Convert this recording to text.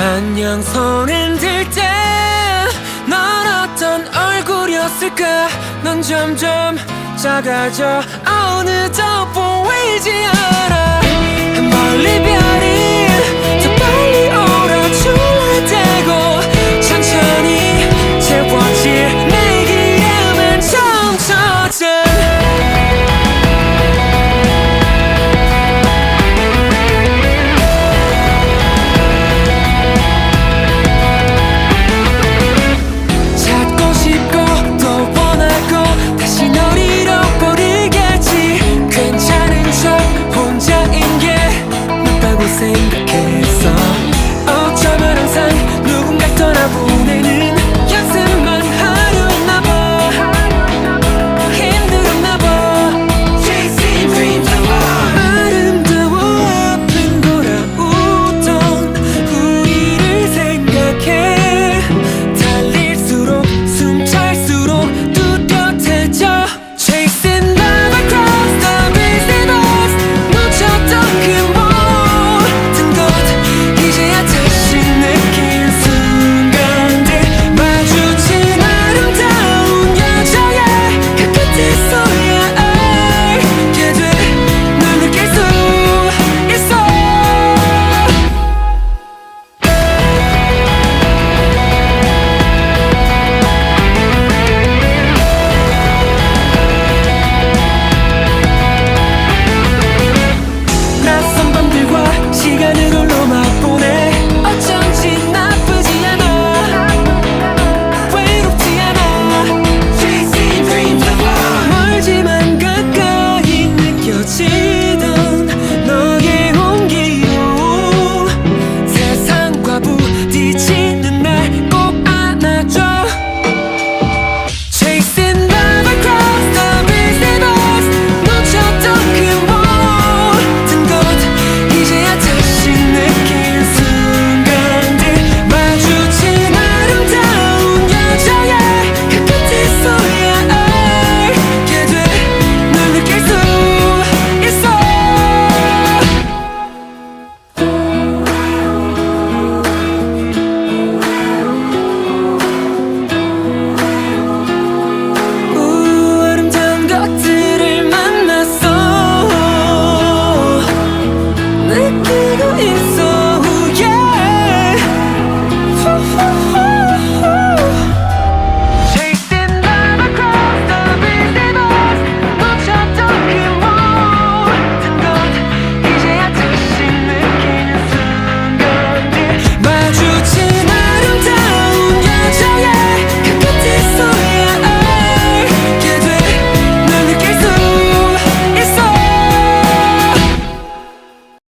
안녕 손을 들때 넌 어떤 얼굴이었을까? 넌 점점 작아져. 어느덧 보이지 않아 same decay